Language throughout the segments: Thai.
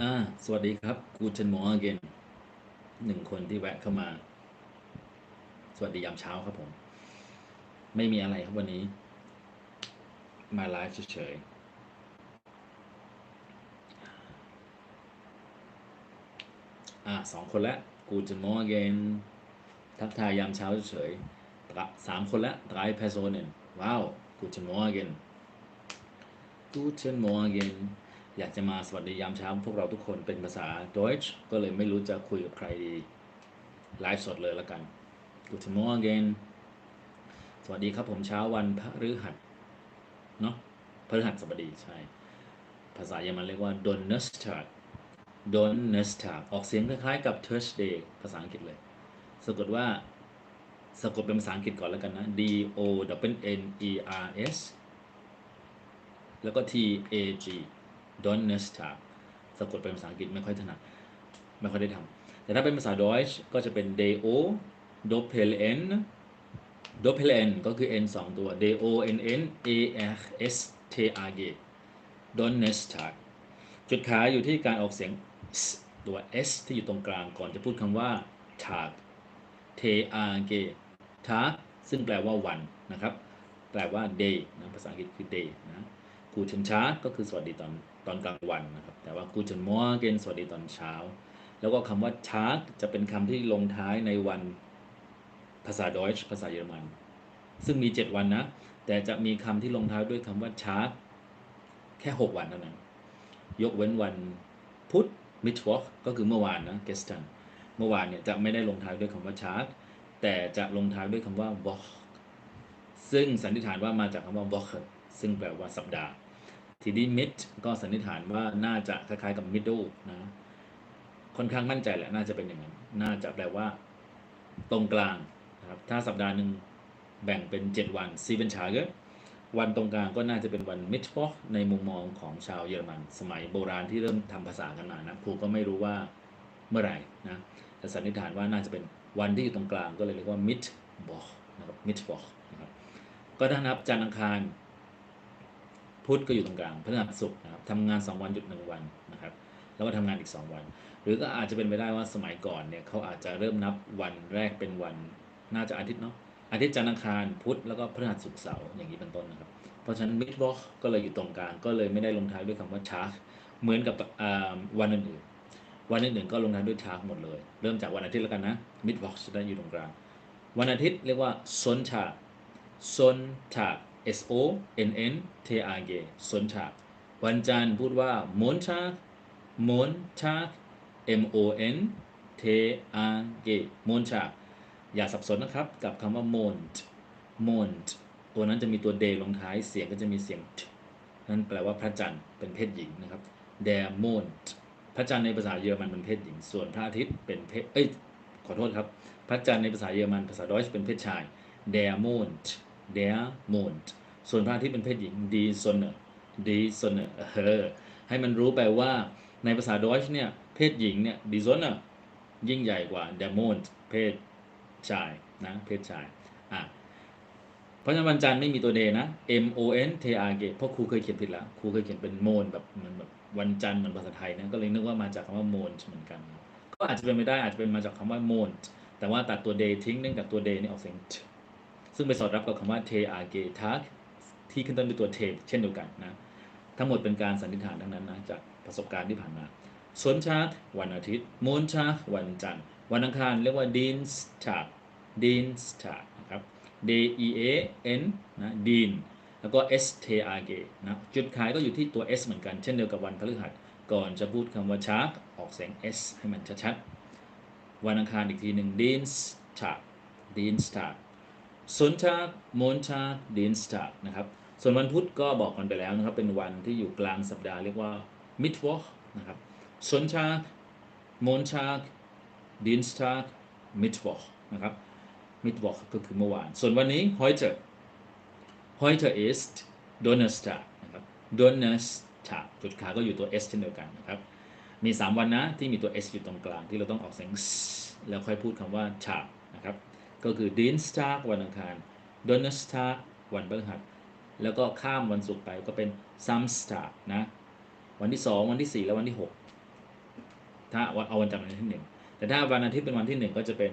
อ่าสวัสดีครับกูเชนมอร์เกนหนึ่งคนที่แวะเข้ามา สวัสดียามเช้าครับผม ไม่มีอะไรครับวันนี้ มาไลฟ์เฉยๆอ่าสองคนละกูเชนมอร์เกนทักทายยามเช้าเฉยๆสามคนละ drei Personen ว้าว guten Morgen guten Morgen อ อยากจะมาสวัสดียามเช้าพวกเราทุกคนเป็นภาษา Deutsch ก็เลยไม่รู้จะคุยกับใครดีไลฟ์สดเลยแล้วกัน Guten Morgen สวัสดีครับผมเช้าวันพฤหัสเนาะพฤหัสบดีใช่ ภาษาเยอรมันเรียกว่า Donnerstag Donnerstag ออกเสียงคล้ายๆกับ Thursday ภาษาอังกฤษเลย สะกดว่าสะกดเป็นภาษาอังกฤษก่อนแล้วกันนะ D O W N E R S แล้วก็ T A G d o n n e s t a g สะกดเป็นภาษาอังกฤษไม่ค่อยถนัดไม่ค่อยได้ทำแต่ถ้าเป็นภาษา Deutsch ก็จะเป็น D O Doppel N Doppel N ก็คือ N สองตัว D O N N A R S T A G d o n n e s t a g จุดขายอยู่ที่การออกเสียง s ตัว S ที่อยู่ตรงกลางก่อนจะพูดคำว่า tag T A G tag ซึ่งแปลว่าวันนะครับ แปลว่า day นะภาษาอังกฤษคือ day นะกูเชนชาก็คือสวัสดีตอน ตอนกลางวันนะครับแต่ว่ากูเชนมอร์เกนสวัสดีตอนเช้า แล้วก็คำว่าชาร์จะเป็นคำที่ลงท้ายในวันภาษาดอยช์ภาษาเยอรมัน ซึ่งมี 7 วันนะ แต่จะมีคำที่ลงท้ายด้วยคำว่าชาร์แค่ 6 วันเท่านั้น ยกเว้นวันพุธมิทวอกก็คือเมื่อวานนะเกสตันเมื่อวานเนี่ยจะไม่ได้ลงท้ายด้วยคำว่าชาร์แต่จะลงท้ายด้วยคำว่า w o c h ซึ่งสันนิษฐานว่ามาจากคำว่า w o c ซึ่งแปลว่าสัปดาห์ ทีนี้ mid ก็สันนิษฐานว่าน่าจะคล้ายๆกับ middle นะ ค่อนข้างมั่นใจแหละ น่าจะเป็นอย่างนั้น น่าจะแปลว่า ตรงกลางนะครับ ถ้าสัปดาห์หนึ่งแบ่งเป็น 7 วันซีเป็นชาเกวันตรงกลางก็น่าจะเป็นวันมิทฟอกในมุมมองของชาวเยอรมัน สมัยโบราณที่เริ่มทำภาษากันมานะครูก็ไม่รู้ว่าเมื่อไหร่นะแต่สันนิษฐานว่าน่าจะเป็นวันที่อยู่ตรงกลางก็เลยเรียกว่ามิทบอนะครับมิทบอนะครับก็ถ้านับจันทร์อังคาร พุธก็อยู่ตรงกลางพฤหัสศุกร์นะครับทำงาน 2 วันหยุด 1 วันนะครับ แล้วก็ทำงานอีก 2 วัน หรือก็อาจจะเป็นไปได้ว่าสมัยก่อนเนี่ยเขาอาจจะเริ่มนับวันแรกเป็นวัน น่าจะอาทิตย์เนาะอาทิตย์จันทร์อังคารพุธแล้วก็พฤหัสศุกร์เสาร์อย่างนี้เป็นต้นนะครับ เพราะฉะนั้นมิดวอลก็เลยอยู่ตรงกลางก็เลยไม่ได้ลงท้ายด้วยคำว่าชาร์เหมือนกับวันอื่นๆวันอื่นๆก็ลงท้ายด้วยชาร์หมดเลย เริ่มจากวันอาทิตย์แล้วกันนะมิดวอลจะได้อยู่ตรงกลาง วันอาทิตย์เรียกว่าซนชาซนชา S O N N T A G ซนชาวันจันทร์พูดว่า มนชามนชา M O N T A G มนชาอย่าสับสนนะครับกับคำว่า mont mont ตัวนั้นจะมีตัว d ลงท้ายเสียงก็จะมีเสียงนั่นแปลว่าพระจันทร์เป็นเพศหญิงนะครับ der Mond พระจันทร์ในภาษาเยอรมันเป็นเพศหญิง ส่วนพระอาทิตย์เป็นเพศเอ้ยขอโทษครับ พระจันทร์ในภาษาเยอรมันภาษาดอยช์เป็นเพศชาย der Mond der Mond ส่วนพระอาทิตย์เป็นเพศหญิง die Sonne die Sonne เออให้มันรู้ไปว่าในภาษาดอยช์เนี่ย เพศหญิงเนี่ย die Sonne ยิ่งใหญ่กว่า der Mond เพศชายนะเพศชายอะเพราะฉะนั้นวันจันทร์ไม่มีตัวเดนะ M O N T R G เพราะครูเคยเขียนผิดแล้วครูเคยเขียนเป็นโมนแบบเหมือนแบบวันจันทร์เหมือนภาษาไทยนะก็เลยนึกว่ามาจากคำว่าโมนเหมือนกัน ก็อาจจะเป็นไม่ได้อาจจะเป็นมาจากคำว่าโมนแต่ว่าตัดตัวเดทิ้งเนื่องจากตัวเดนี่ออกเสียง t ซึ่งไปสอดรับกับคำว่า T R G tag ที่ขึ้นต้นด้วยตัว T เช่นเดียวกันนะ ทั้งหมดเป็นการสันนิษฐานทั้งนั้นนะจากประสบการณ์ที่ผ่านมาสนชาร์วันอาทิตย์โมนชาร์วันจันทร์ วันอังคารเรียกว่าดินสตาร์ดินสตาร์นะครับ D E A N นะดินแล้วก็ S T R G นะจุดขายก็อยู่ที่ตัว S เหมือนกันเช่นเดียวกับวันพฤหัสก่อนจะพูดคำว่าชาร์ออกเสียง S ให้มันชัดๆ วันอังคารอีกทีหนึ่งดินสตาร์ดินสตาร์ สนชาร์โมนชาร์ดินสตาร์นะครับ ส่วนวันพุธก็บอกกันไปแล้วนะครับ เป็นวันที่อยู่กลางสัปดาห์เรียกว่า Mittwoch นะครับสนชาร์โมนชาร์ Dienstag Mittwoch นะครับ Mittwoch ก็คือเมื่อวาน ส่วนวันนี้ heute heute ist Donnerstag นะครับ Donnerstag จุดขาก็อยู่ตัว S เช่นเดียวกันนะครับมี 3 วันนะที่มีตัว S อยู่ตรงกลางที่เราต้องออกเสียงแล้วค่อยพูดคำว่า Tag นะครับ ก็คือ Dienstag วันอังคาร Donnerstag วันพฤหัส แล้วก็ข้ามวันศุกร์ไปก็เป็น Samstag นะ วันที่ 2 วันที่ 4 และวันที่ 6 ถ้าเอาวันจันทร์วันที่หนึ่งแต่ถ้าวันอาทิตย์เป็นวันที่หนึ่งก็จะเป็น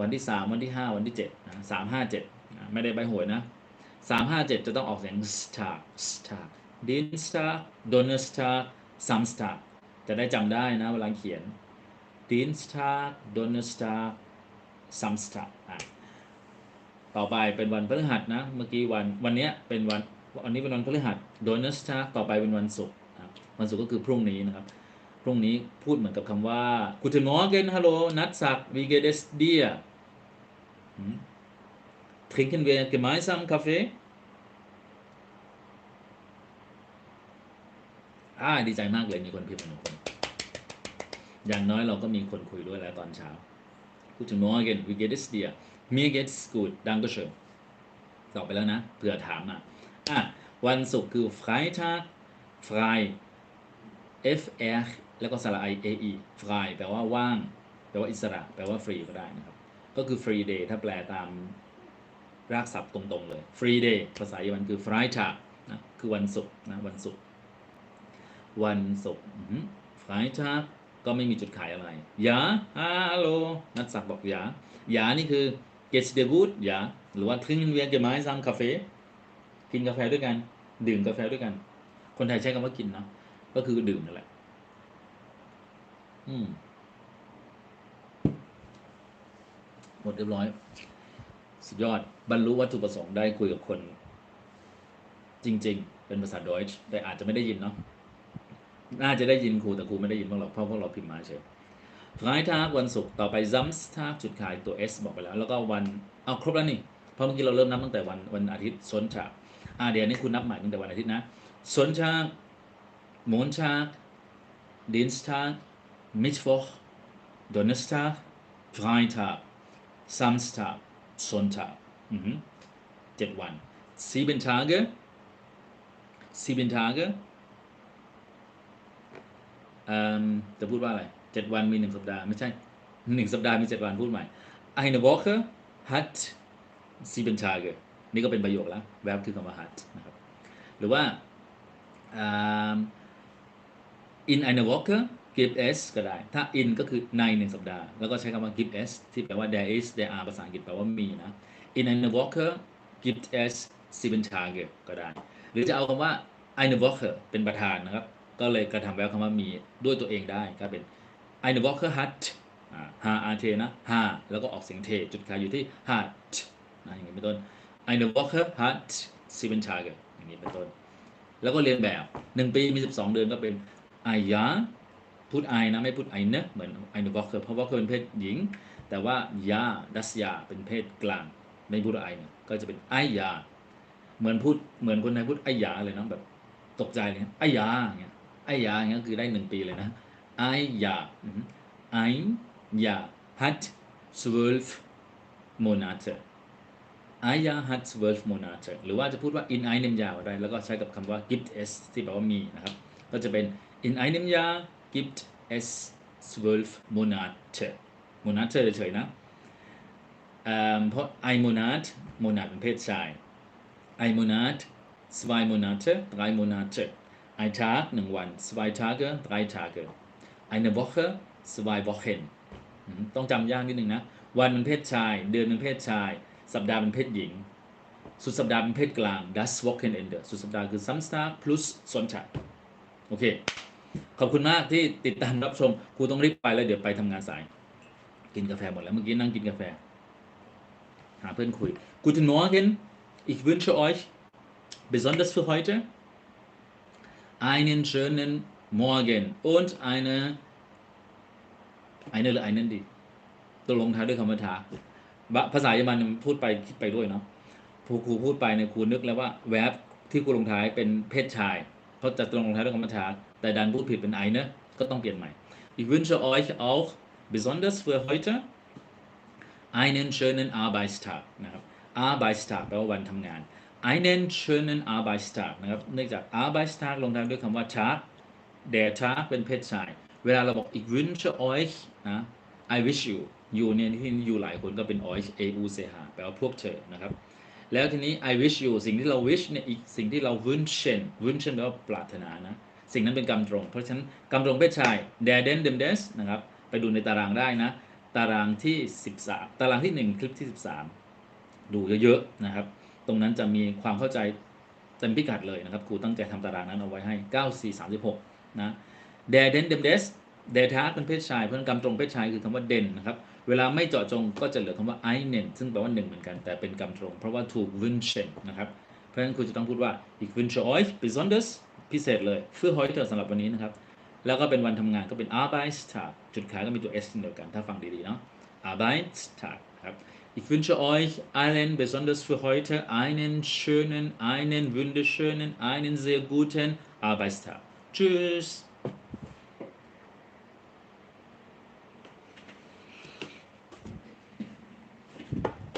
วันที่สามวันที่ห้าวันที่เจ็ดนะสามห้าเจ็ดนะไม่ได้ใบหวยนะสามห้าเจ็ดจะต้องออกเสียง star star Dienstag Donnerstag Samstag จะได้จำได้นะเวลาเขียน Dienstag Donnerstag Samstag อ่ะต่อไปเป็นวันพฤหัสนะ เมื่อกี้วันวันนี้เป็นวันวันนี้เป็นวันพฤหัส Donnerstag ต่อไปเป็นวันศุกร์วันศุกร์ก็คือพรุ่งนี้นะครับ พรุ่งนี้พูดเหมือนกับคำว่า Guten Morgen Hallo Natzak wie geht es dir hm? Trinken wir gemeinsam Kaffee อ่าดีใจมากเลยมีคนพิมพ์มาหนึ่งคน อย่างน้อยเราก็มีคนคุยด้วยแล้วตอนเช้า Guten Morgen wie geht es dir mir geht's gut Dankeschön ตอบไปแล้วนะเผื่อถามอะอะวันศุกร์คือ Freitag frei F R แล้วก็สระ I A E frei แปลว่าว่าง แปลว่าอิสระ แปลว่าฟรีก็ได้นะครับ ก็คือ free day ถ้าแปลตามรากศัพท์ตรงๆเลย free day ภาษาเยอรมันคือ Freitag นะคือวันศุกร์นะวันศุกร์วันศุกร์ Freitag ก็ไม่มีจุดขายอะไรยาฮัลโหลนัทศักบอกยายานี่คือ geht's dir gut ยาหรือว่า trinken wir gemeinsam Kaffee กินกาแฟด้วยกัน ดื่มกาแฟด้วยกัน คนไทยใช้คำว่ากินเนาะก็คือดื่มนั่นแหละ อืมหมดเรียบร้อย สุดยอด บรรลุวัตถุประสงค์ได้คุยกับคน จริง ๆ เป็นภาษาดอยช์แต่อาจจะไม่ได้ยินเนาะ น่าจะได้ยินครูแต่ครูไม่ได้ยินพวกเราเพราะพวกเราพิมพ์มาเฉยฟรายทากวันศุกร์ต่อไปซัมส์ทากจุดขายตัว S บอกไปแล้ว แล้วก็วันเอาครบแล้วนี่เพราะเมื่อกี้เราเริ่มนับตั้งแต่วันวันอาทิตย์ซนชาอ่าเดี๋ยวนี้คุณนับใหม่ตั้งแต่วันอาทิตย์นะซนชา Montag Dienstag Mittwoch Donnerstag Freitag Samstag Sonntag อือเจ็ดวัน sieben Tage sieben Tage จะพูดว่าอะไรเจ็ดวันมีหนึ่งสัปดาห์ไม่ใช่หนึ่งสัปดาห์มีเจ็ดวันพูดใหม่ eine Woche hat sieben Tage นี่ก็เป็นประโยคแล้ว verb คือคำว่า hat นะครับหรือว่า in eine Woche gibt es ก็ได้ ถ้า in ก็คือในหนึ่งสัปดาห์ แล้วก็ใช้คำว่า gibt es ที่แปลว่า there is there are ภาษาอังกฤษแปลว่ามีนะ in eine Woche gibt es sieben Tage ก็ได้ หรือจะเอาคำว่า eine Woche เป็นประธานนะครับ ก็เลยกระทำแววคำว่ามีด้วยตัวเองได้ก็เป็น eine Woche hat อ่า h a t นะ ha แล้วก็ออกเสียงเท จุดขายอยู่ที่ hat นะอย่างนี้เป็นต้น eine Woche hat sieben Tage อย่างนี้เป็นต้น แล้วก็เรียนแบบหนึ่งปีมี 12 เดือนก็เป็น ein Jahr พูด ein นะไม่พูด eine เหมือน eine Woche เพราะว่าเป็นเพศหญิง แต่ว่า Jahr das Jahr เป็นเพศกลาง ไม่พูด eine ก็จะเป็น ein Jahr เหมือนพูดเหมือนคนไทยพูดไอยาเลยนะแบบตกใจเลยไอยาอย่างเงี้ย ไอยาอยางนี้คือได้หนึ่งปีเลยนะไอยาไอยา hat เวลฟ์ Monate อายาฮัตเวลฟ์ฟโมนาเจหรือว่าจะพูดว่าอินไอเนมยาอะไรแล้วก็ใช้กับคำว่ากิฟต์เอสที่แปลว่ามีนะครับ ก็จะเป็นอินไอเนมยา gift s 12สเวลฟ์โมนาเฉยๆนะเพราะอ monat monat เป็นเพศชายไอโมนาตสไ i monat 2 monat 3 monat ein Tag หนึ่งวัน zwei Tage drei Tage eine Woche zwei Wochen อืมต้องจำยากนิดนึงนะ วันเป็นเพศชาย เดือนเป็นเพศชาย สัปดาห์เป็นเพศหญิง สุดสัปดาห์เป็นเพศกลาง das Wochenende สุดสัปดาห์คือ Samstag plus Sonntag โอเค ขอบคุณมากที่ติดตามรับชมครูต้องรีบไปแล้วเดี๋ยวไปทำงานสาย กินกาแฟหมดแล้วเมื่อกี้นั่งกินกาแฟ หาเพื่อนคุย Guten Morgen ich wünsche euch besonders für heute einen schönen Morgen und eine eine หรือ einen ดีตัวลงท้ายด้วยคำว่าทาบะภาษาเยอรมันมันพูดไปคิดไปด้วยเนาะครูครูพูดไปเนี่ยครูนึกแล้วว่าแวบที่ครูลงท้ายเป็นเพศชายเพราะจะตรงลงท้ายด้วยคำว่าทาแต่ดันพูดผิดเป็น eine ก็ต้องเปลี่ยนใหม่ ich wünsche euch auch besonders für heute einen schönen Arbeitstag นะครับ Arbeitstag แปลว่าวันทำงาน einen schönen Arbeitstag นะครับเนื่องจาก Arbeitstag ลงท้ายด้วยคำว่า Tag der Tag เป็นเพศชาย เวลาเราบอก ich wünsche euch นะ I wish you you เนี่ยที่อยู่หลายคนก็เป็น euch e u c h แปลว่าพวกเธอนะครับ แล้วทีนี้ I wish you สิ่งที่เรา wish เนี่ยอีกสิ่งที่เรา wünschen wünschen แปลว่าปรารถนานะ สิ่งนั้นเป็นกรรมตรง เพราะฉะนั้นกรรมตรงเพศชาย der den dem des นะครับ ไปดูในตารางได้นะ ตารางที่ 13 ตารางที่ 1 คลิปที่ 13 ดูเยอะๆนะครับ ตรงนั้นจะมีความเข้าใจเต็มพิกัดเลยนะครับครูตั้งใจทำตารางนั้นเอาไว้ให้ 94 36 นะ der den dem des der Tag เป็นเพศชายเพราะฉะนั้นกรรมตรงเพศชายคือคำว่า den นะครับ เวลาไม่เจาะจงก็จะเหลือคำว่า einen ซึ่งแปลว่า1เหมือนกันแต่เป็นกรรมตรง เพราะว่าถูก wünschen นะครับ เพราะฉะนั้นคุณจะต้องพูดว่า ich wünsche euch besonders พิเศษเลย für heute สำหรับวันนี้นะครับ แล้วก็เป็นวันทำงานก็เป็น Arbeitstag จุดขายก็มีตัว s เช่นเดียวกันถ้าฟังดีๆเนาะ Arbeitstag ครับ Ich wünsche euch allen besonders für heute einen schönen, einen wunderschönen, einen sehr guten Arbeitstag. Tschüss!